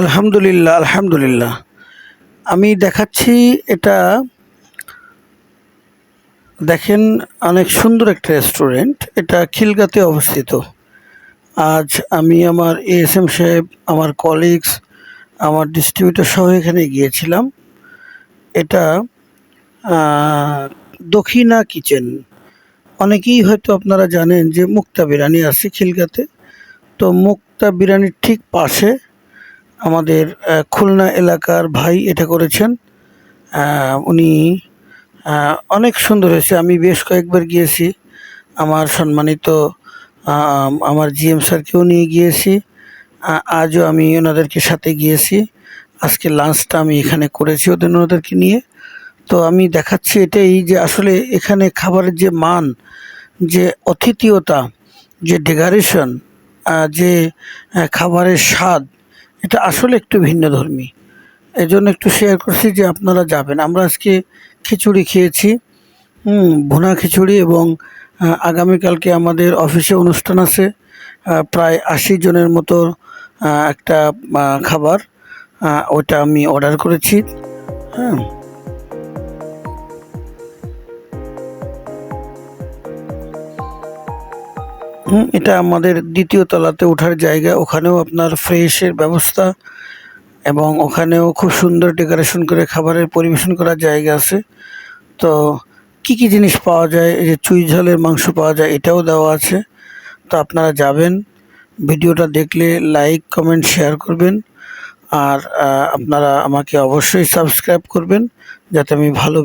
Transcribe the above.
আলহামদুলিল্লাহ আলহামদুলিল্লাহ। আমি দেখাচ্ছি এটা, দেখেন অনেক সুন্দর একটা রেস্টুরেন্ট এটা খিলগাতে অবস্থিত। আজ আমি আমার এএসএম সাহেব, আমার কলিগস আমার ডিস্ট্রিবিউটর সহ এখানে গিয়েছিলাম। এটা দক্ষিণা কিচেন অনেকেই হয়তো আপনারা জানেন যে মুক্তা বিরিয়ানি আছে খিলগাতে। তো মুক্তা বিরিয়ানির ঠিক পাশে আমাদের খুলনা এলাকার ভাই এটা করেছেন। উনি অনেক সুন্দর হয়েছে। আমি বেশ কয়েকবার গিয়েছি। আমার সম্মানিত আমার জিএম স্যারকেও নিয়ে গিয়েছি। আজও আমি ওনাদেরকে সাথে গিয়েছি। আজকে লাঞ্চটা আমি এখানে করেছি ওদের, ওনাদেরকে নিয়ে। তো আমি দেখাচ্ছি এটাই যে আসলে এখানে খাবারের যে মান, যে অতিথিয়তা, যে ডেকারেশন যে খাবারের স্বাদ এটা আসলে একটু ভিন্ন ধর্মী। এই জন্য একটু শেয়ার করছি যে আপনারা যাবেন। আমরা আজকে খিচুড়ি খেয়েছি ভুনা খিচুড়ি এবং আগামীকালকে আমাদের অফিসে অনুষ্ঠান আছে প্রায় আশি জনের মতো একটা খাবার ওটা আমি অর্ডার করেছি হ্যাঁ হুম, এটা আমাদের দ্বিতীয় তলাতে ওঠার জায়গা। ওখানেও আপনার ফ্রেশের ব্যবস্থা এবং ওখানেও খুব সুন্দর ডেকোরেশন করে খাবারের পরিবেশন করার জায়গা আছে। তো কি কি জিনিস পাওয়া যায়? এই যে চুই ঝালের মাংস পাওয়া যায় এটাও দেওয়া আছে। তো আপনারা যাবেন ভিডিওটা দেখলে লাইক কমেন্ট শেয়ার করবেন। আর আপনারা আমাকে অবশ্যই সাবস্ক্রাইব করবেন যাতে আমি ভালো